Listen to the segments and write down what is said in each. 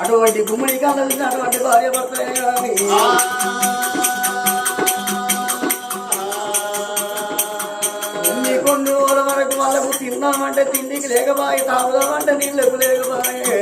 అటువంటి గుమ్మడి కావాల్సిన అటువంటి భార్య భర్తలే కానీ. ఎన్ని కొన్ని రోజుల వరకు వాళ్ళకు తిన్నామంటే తిండికి లేకపాయి తాగుదామంటే నీళ్ళకు లేకపాయే.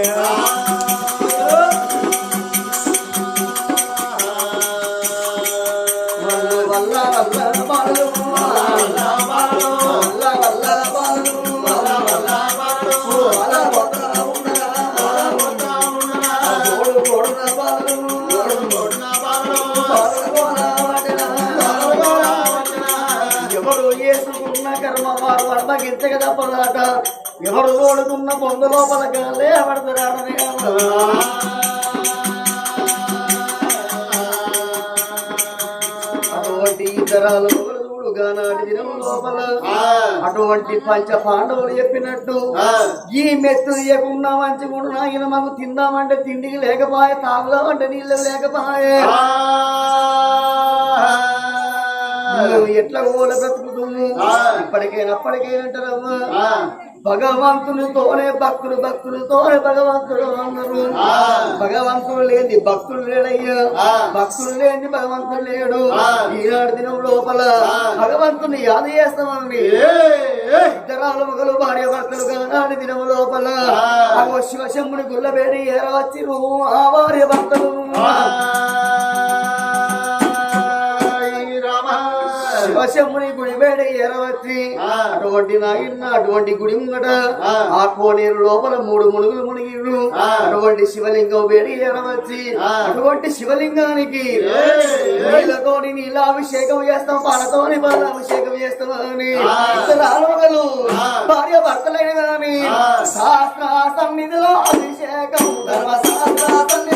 వర్ధగించక తప్పదాట ఎవరు తోడుకున్న పొందు లోపల గాలే పడతారని అటువంటి ఇతరాలు చూడుగా నాటి దినం లోపల? అటువంటి పంచ పాండవులు చెప్పినట్టు ఈ మెత్తు ఇవ్వకుండా మంచిగా ఆయన మాకు తిందామంటే తిండికి లేకపాయే తాగుదామంటే నీళ్ళు లేకపాయే. నువ్వు ఎట్లా ఓల బ్రతుకుతుంది? ఇప్పటికైనా అప్పటికైనంటారమ్మా భగవంతునితోనే భక్తులు భక్తులతోనే భగవంతుడు అన్నారు. భగవంతుడు లేని భక్తులు లేడయ్యా. భక్తులు లేని భగవంతుడు లేడు. ఈనాడు దినం లోపల భగవంతుని యాద చేస్తామండి. ఇద్దరాలు మగలు భార్య భర్తలు కానాడు దినం లోపల. శివశంభుని గుల్లబేడి ఏరవచ్చి ఆ భార్య భర్తలు. శివశంభుని గుడి వేడ ఎరవచ్చి అటువంటి నాగిన్న అటువంటి గుడి ముంగట ఆ కోనేరు లోపల మూడు మునుగులు మునిగిళ్ళు అటువంటి శివలింగం వేడి ఎరవచ్చి అటువంటి శివలింగానికి నీళ్ళతోని నీళ్ళాభిషేకం చేస్తాం పాలతోని పాలాభిషేకం చేస్తాం అని భార్య భర్తలైన గాని శాస్త్ర సన్నిధిలో అభిషేకం ధర్మ శాస్త్ర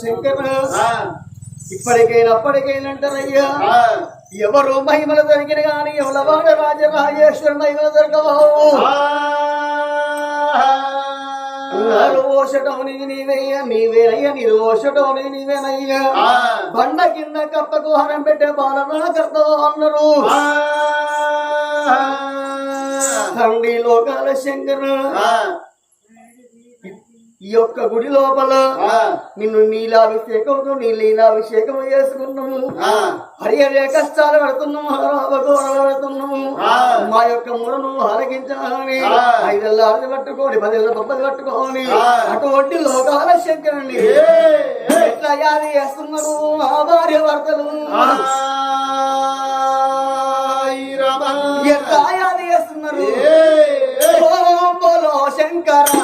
శంకర ఇప్పటికైనా అప్పటికైనా అంటారయ్యా. ఎవరు మహిమలు దొరికిన గాని ఎవలవాడ రాజరాజేశ్వర మహిమలు దొరకబావు ఓషటం నీది నీవయ్యా నీవేనయ్యా నీరు ఓషటం నీది నీవేనయ్యా. బండ కింద కప్పకు హరం పెట్టే బాలన కర్తవు అన్నారు. తండ్రి లోకాల శంకర. ఈ యొక్క గుడి లోపల నిన్ను నీలాభిషేకంతో నీ లీలాభిషేకం చేసుకున్నాము. హరి కష్టాలు పెడుతున్నాము హరాభగోరాలు మా యొక్క మూలను హరగించాలని ఐదెళ్ళ అరది పట్టుకొని పదేళ్ళ బొబ్బది పట్టుకోని అటువంటి లోకాల శంకరండి ఎట్లా యాది చేస్తున్నారు? ఆ భార్య భర్తలు. ఎట్లా చేస్తున్నారు? శంకరా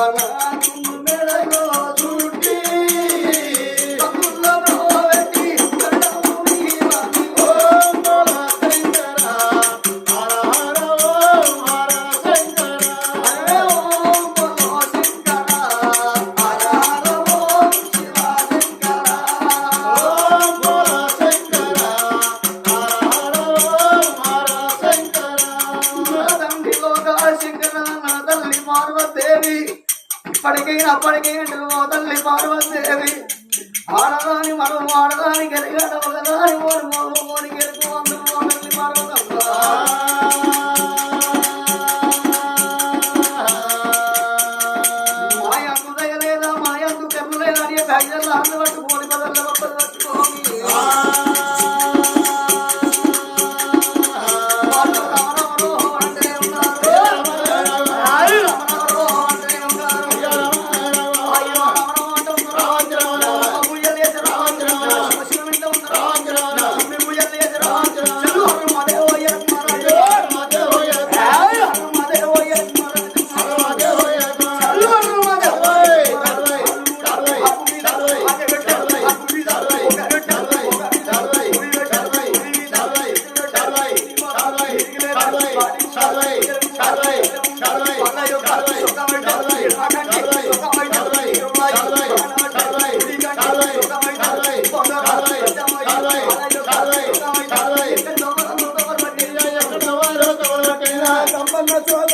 ভালা సంపన్న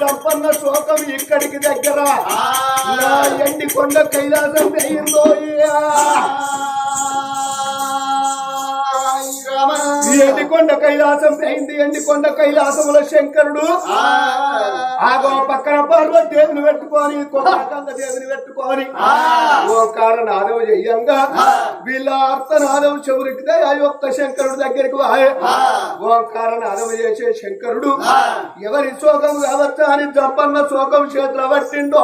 చంపన్న శోకం ఇక్కడికి దగ్గర ఎండి కొండ కైలాసం పెయ్యిందో ఎండి కొండ కైలాసం పెయింది ఎండి కొండ కైలాసముల శంకరుడు. ఆగో పక్కన పార్వతి దేవుని పెట్టుకొని దేవుని పెట్టుకొని. ఓ కారణాదం చెయ్యంగా. వీళ్ళ అర్థనాదం చెవురికి ఆ యొక్క శంకరుడు దగ్గరికి వాయే. ఓ కారణాదం చేసే శంకరుడు. ఎవరి శోకం కావచ్చా అని జంపన్న శోకం చేతుల పట్టిండో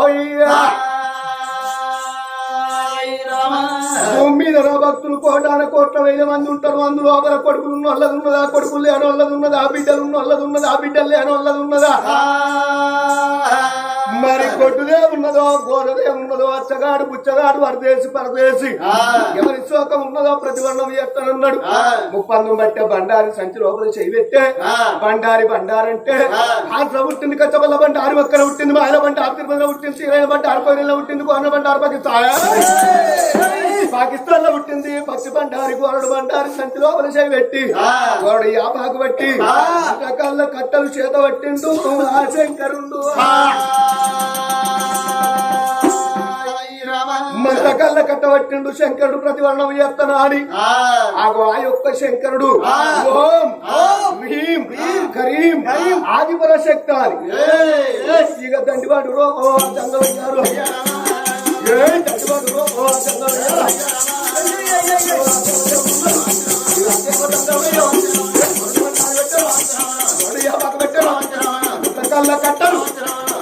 భూమి మీద నా భక్తులు కోటాన కోట్ల వేల మంది ఉంటారు. అందులో ఒకర కొడుకులు ఉన్నది? ఉన్నదా కొడుకులు లేని వాళ్ళది ఉన్నదా? బిడ్డలు ఉన్నది? ఉన్నదా బిడ్డలు లేని ఉన్నదా? మరి కొట్టుదే ఉన్నదో గోడదే ఉన్నదో అచ్చగాడు బుచ్చగాడు వరదేసి పరదేసి ఎవరి శోకం ఉన్నదో ప్రతివర్ణం చేస్తానన్నాడు. ముప్పందు బట్టే బండారి సంచి లోపల చేయి పెట్టే బండారి బండారంటే ఆంధ్ర పుట్టింది కచ్చబల్ల బండారి ఒక్కన పుట్టింది మాయల బండారు తిరుమల పుట్టింది శ్రీరైన బండారు కోయిల పుట్టింది కోన బండారు పాకిస్తాన్ పాకిస్తాన్లో పుట్టింది. పచ్చి బండారి గోరడు బండారి సంచి లోపల చేయి పెట్టి గోరడు యాపాకు పెట్టి. రకాల కట్టలు చేత పట్టిండు. ఆ శంకరుండు. మంత కళ్ళ కట్టబట్టిండు శంకరుడు ప్రతివర్ణం చేస్తాను అని ఆగో ఆ యొక్క శంకరుడు. ఓం. కరీం. ఆదిపర శక్తి ఇక దండివాడు రో ఓ దండివాడు రో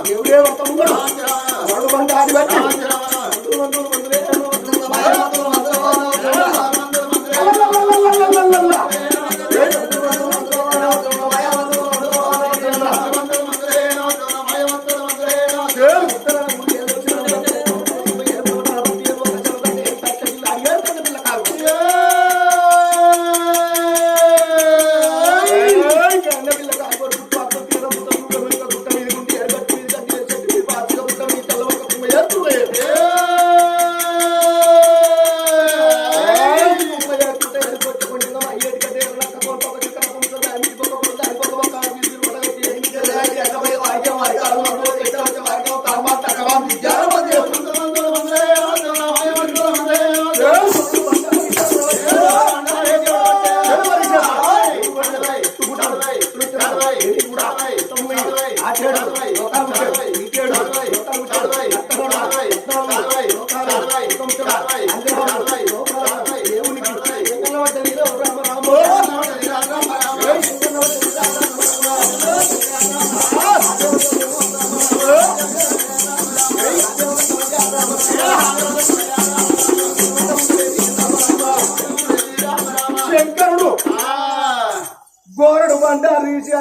దేవుడే ఒక ముందు వాడు బండ ఆడి బట్టి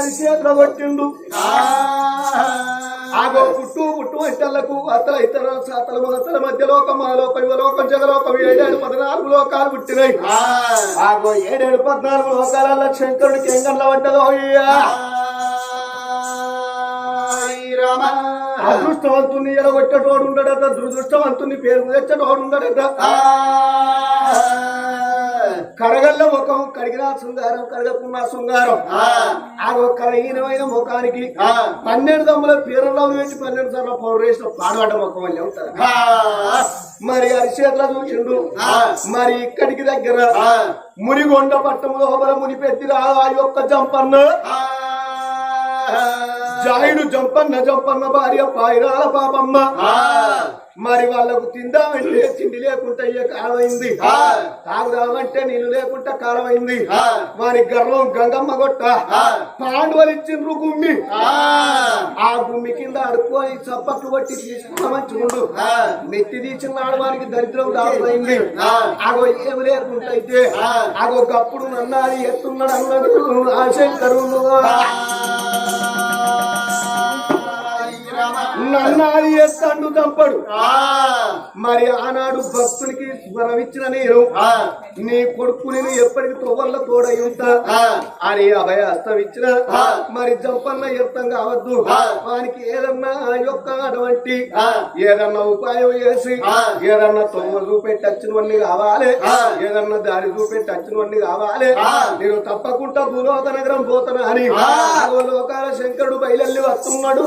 అది చేతిలో ఆగో పుట్టు పుట్టు అంటలకు అతల ఇతర సాతల మొదతల మధ్య లోకం మన లోకం జగలోకం ఏడేడు పద్నాలుగు లోకాలు పుట్టినాయి. ఆగో ఏడేడు పద్నాలుగు లోకాల శంకరుడికి ఎంగండ్ల పడ్డదో అయ్యా. అదృష్టవంతుని ఎడగొట్టేటోడు ఉండడట దురదృష్టవంతుని పేరు తెచ్చటోడు ఉండడట కడగల్ల ముఖం కడిగిన శృంగారం కడగకున్న శృంగారం. ఆగో కడిగినమైన ముఖానికి పన్నెండు దమ్ముల పీరల్లో వేసి పన్నెండు సార్లు పౌడర్ వేసిన పాడబడ్డ ముఖం వల్ల ఉంటారు మరి అరిచేట్ల చూసిండు. మరి ఇక్కడికి దగ్గర మునిగొండ పట్టము లోపల ముని పెద్దిరా ఆ యొక్క జంపన్న. జాయుడు జంపన్న జంపన్న భార్య పాయిరాల పాపమ్మ. మరి వాళ్ళకు తిందామంటే తిండి లేకుండా అయ్యే కాలమైంది? తాగుదామంటే నీళ్ళు లేకుండా కాలమైంది? వారి గర్వం గంగమ్మ గొట్ట పాండవులు ఇచ్చిండ్రు గుమ్మి. ఆ. గుమ్మి కింద అడుక్కొని చప్పట్లు కొట్టి తీసుకున్నామంచుకుండు నెత్తి తీసిన ఆడవానికి దరిద్రం దాడుమైంది ఆగో ఏమి లేకుండా అయితే ఆగో గప్పుడు నన్నాది ఎత్తున్నాడు అన్నాడు ఆ. నన్నాది ఎత్తాడు చంపడు మరి ఆనాడు భక్తునికి స్వరమిచ్చిన నేను. నీ కొడుకు నేను ఎప్పటికి తోవల్ల తోడై ఉంటా. అని అభయాస్తం ఇచ్చిన. మరి జంపన్న ఎత్తం కావద్దు. వానికి ఏదన్నా యొక్క అటువంటి ఏదన్నా ఉపాయం చేసి. ఏదన్నా తొమ్మ చూపెట్టి వచ్చినవన్నీ కావాలి. ఏదన్నా దారి చూపెట్టి వచ్చినవన్నీ కావాలి. నేను తప్పకుండా భూలోక నగరం పోతానా అని లోకాల శంకరుడు బయలెల్లి వస్తున్నాడు.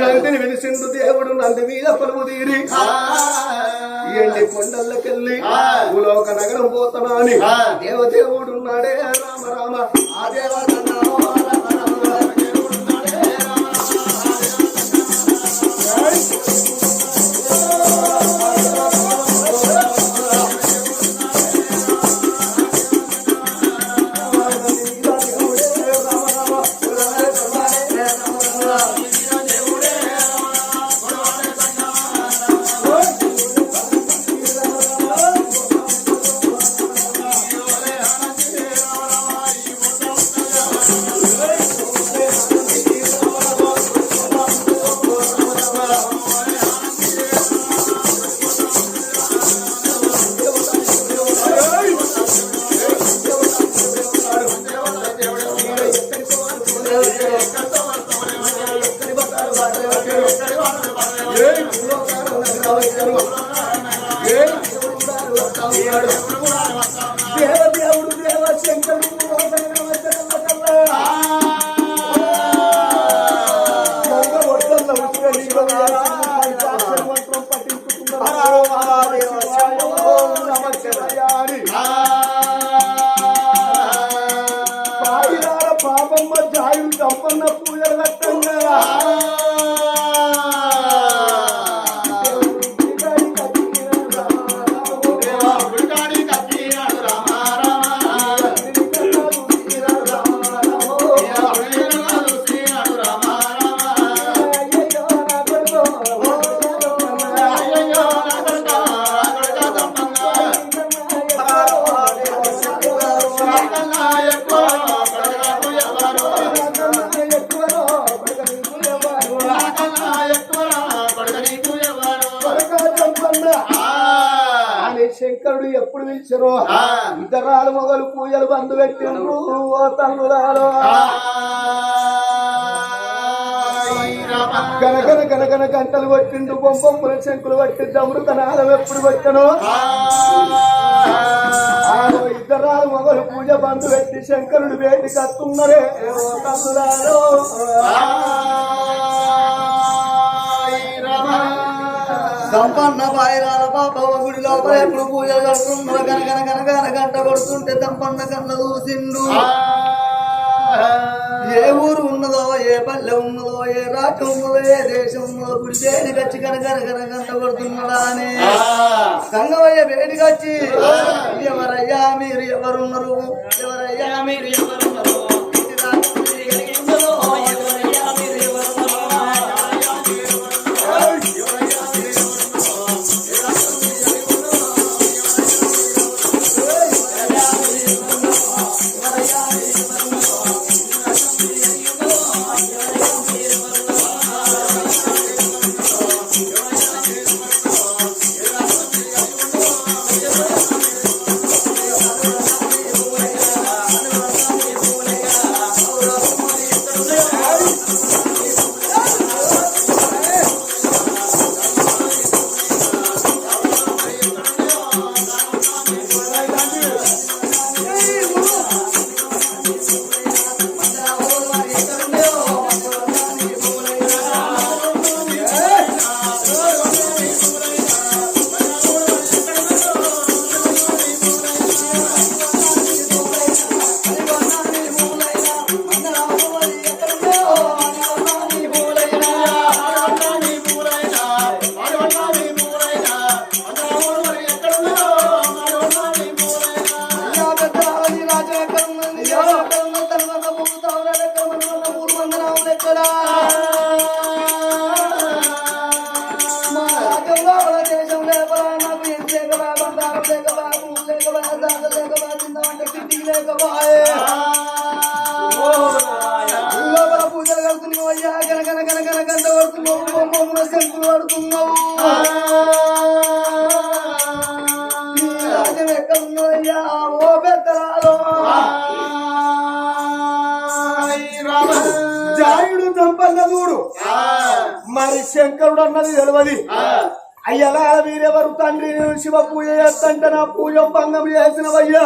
నందిని వెలిసిండు దేవుడు నంది మీద పలువు తీరి. ఎండి కొండల్లకెళ్ళి భూలోక నగరం పోతానా అని దేవదేవుడు ఉన్నాడే. రామ రామ. ఆ దేవత పాపమ్మ జాయుడు తప్పన్న పూజలు కట్టంగా పెట్టిండ్రు ఓ తల్లులారో గనగన గనగన గంటలు పట్టిండు బొమ్మల శంకులు పట్టి దమ్ముడు నాదం ఎప్పుడు పెట్టను. ఆరో ఇద్దరాలు మొగలు పూజ బంధు పెట్టి శంకరుడు వేటి కత్తున్నరే. ఓ తల్లులారో సంపన్న బాయిరాల పాపవ గుడి లోపల ఎప్పుడు పూజలు కడుతున్నారు కనకన కనకన గంట కొడుతుంటే సంపన్న కన్న చూసిండు. ఏ ఊరు ఉన్నదో ఏ పల్లె ఉన్నదో ఏ రాజ్యం ఉన్నదో ఏ దేశం ఉన్నదో గుడి దేని కచ్చి కనకన కన గంట కొడుతున్నాడా అని సంగమయ్య వేడికి వచ్చి ఎవరయ్యా మీరు ఎవరున్నారు? ఎవరయ్యా మీరు ఎవరున్నారు? శంకరుడు అన్నది తెలియదు అయ్యలా వీరెవరు తండ్రి శివ పూజ చేస్తంటే నా పూజ భంగం చేసినవయ్యా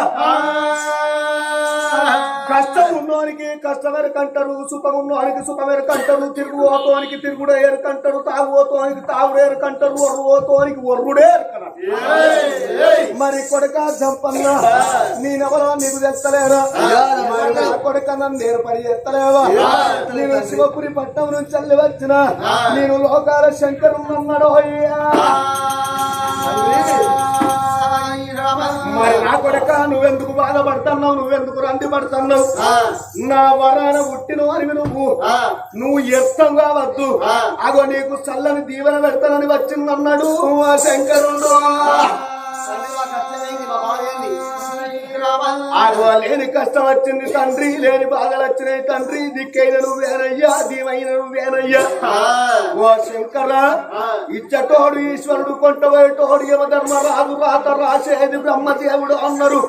కష్టం ఉన్నోనికి కష్టమెరకంటారు సుఖం ఉన్నోనికి సుఖం ఎరకంటారు తిరుగు ఓతోనికి తిరుగుడు ఎరకంటారు తాగు ఓతోనికి తాగుడు ఎరకంటారు ఒర్రు ఓతోనికి ఒర్రుడే ఎరకన మరి కొడుక చంపన్న నేనెవరో నీకు తెస్తలేరా? మరి కొడుక నన్ను నేను పని చేస్తలేవా? నేను శివపురి పట్నం నుంచి వెళ్ళి వచ్చిన నేను లోకాల శంకరున్నాడు అయ్యా. మరి నా కొడుక నువ్వెందుకు బాధపడుతున్నావు? నువ్వెందుకు రంది పడుతున్నావు? నా వరాన పుట్టిన వారివి నువ్వు. నువ్వు ఎత్తం కావద్దు. అగో నీకు చల్లని దీవెన పెడతానని వచ్చిందన్నాడు. ఆ. శంకరుడు లేని కష్టం వచ్చింది తండ్రి లేని బాధలు వచ్చినాయి తండ్రి. దిక్కైన నువ్వేనయ్యా దీవైన నువ్వేనయ్యా. ఓ శంకర ఇచ్చటోడు ఈశ్వరుడు కొంటబోయేటోడు యమధర్మ రాజు రాత రాసేది బ్రహ్మదేవుడు అన్నారు.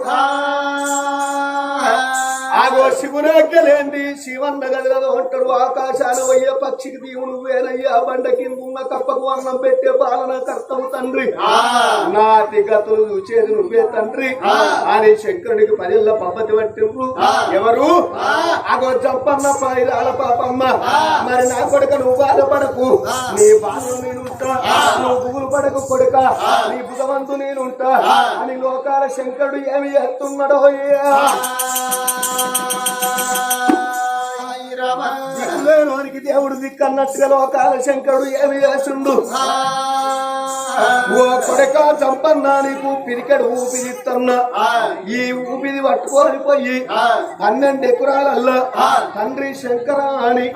ఆగో శివునగ్గలేంది శివన్న గదిలో ఉంటారు ఆకాశాన పోయే పక్షికి దీవుడు వేనయ్యా బండ కింద ఉన్న కప్పకు అన్నం పెట్టే పాలన కర్తవు తండ్రి. నాటి గతులు చూసేది నువ్వే తండ్రి. అని శంకరునికి పదిళ్ళ పద్ధతి పట్టింపు ఎవరు? ఆగో చంపన్న పైరాల పాపమ్మ. మరి నా కొడుక నువ్వు బాధపడకు. నీ బాధలు నేనుంటా. నువ్వు పువ్వులు పడకు కొడుక. నీ బుధవంతు నేనుంటా. అని లోకాల శంకరుడు ఏమి దిక్కులేనోనికి దేవుడు దిక్కన్నట్టుగా లోకాల శంకరుడు ఏమి చేస్తుండు కొడక చంపన్నా నీకు పిరికెడు ఊపిరిస్తున్నా ఈ ఊపిరి పట్టుకొని పోయి పన్నెండు ఎకరాలల్లా తండ్రి శంకర అని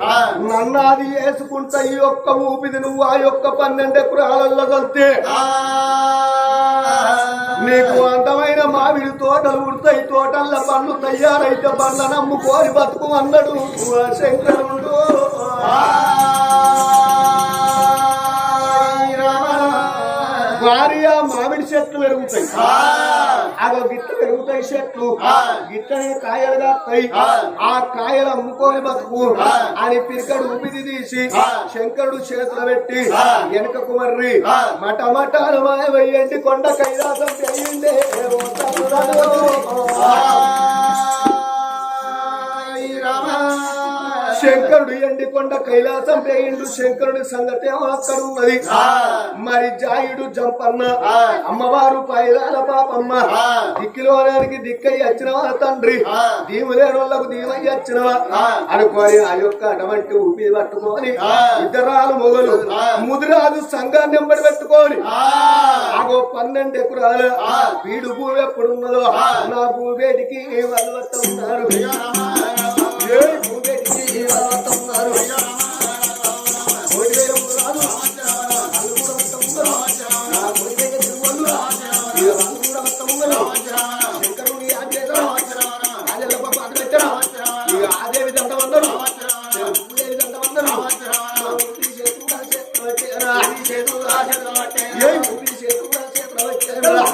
నన్నాది వేసుకుంటా ఈ ఒక్క ఊపిది నువ్వు ఆ యొక్క పన్నెండు ఎకరాలల్లో చల్తే. నీకు అందమైన మామిడి తోటలు ఉడతాయి తోటల్ల పండ్లు తయారైతే పండ్ల నమ్ముకోని బతుకు అన్నాడు ఆ. శంకరుడు భార్య మామిడి చెట్లు పెరుగుతాయి. అదో గిత్త పెరుగుతాయి చెట్లు. గిట్లనే కాయలు కాస్తాయి. ఆ కాయల అమ్ముకోని బతుకు అని పిరికడు ఉపిది తీసి శంకరుడు చేతులు పెట్టి వెనక కుమర్రి మట మటాలు మాయ వెయ్యండి కొండ కైలాసం చేయండి శంకరుడు ఎండికొండ కైలాసం పేయిండు శంకరుడి సంగతి ఏమో అక్కడ ఉన్నది. మరి జాయుడు జంపన్న అమ్మవారు పైరాల పాపమ్మ దిక్కులోనికి దిక్కై వచ్చినవా తండ్రి? దీవులేని వాళ్ళకు దీవై వచ్చినవా? అనుకోని ఆ యొక్క అటువంటి ఊపిరి పట్టుకొని ఇద్దరాలు మొగలు ముదిరాజు సంఘాన్ని ఎంబడి పెట్టుకొని ఆగో పన్నెండు ఎకరాలు వీడు భూమి ఎప్పుడున్నదో నా వస్తా ఉన్నారు? ఏ వస్తా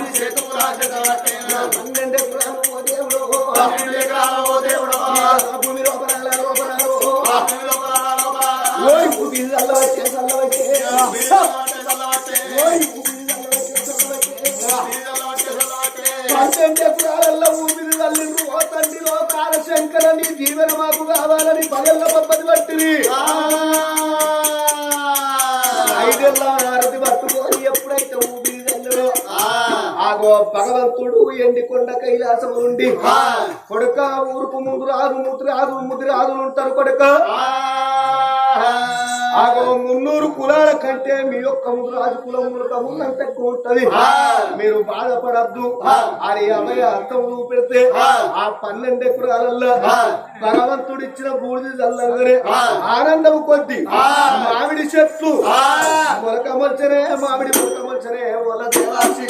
చేతులు పన్నెండు ఎకరాలు భగవంతుడు ఎండికొండ కైలాసం నుండి. కొడుక ఊరుకు ముందు రాదు ముద్దు రాదు ముద్దు రాదు ఉంటారు కొడుక. ఆగో మున్నూరు కులాల కంటే మీ యొక్క రాజు కులం ఉన్నంత ఎక్కువ ఉంటది. మీరు బాధపడద్దు. అని అభయ అర్థం పెడితే ఆ. పన్నెండు ఎకరాలలో భగవంతుడు ఇచ్చిన బూడిది చల్లంగానే ఆనందం కొద్ది. మామిడి చెట్లు. మొలకమల్చనే మామిడి మొలకమల్చనే వల దేవాసి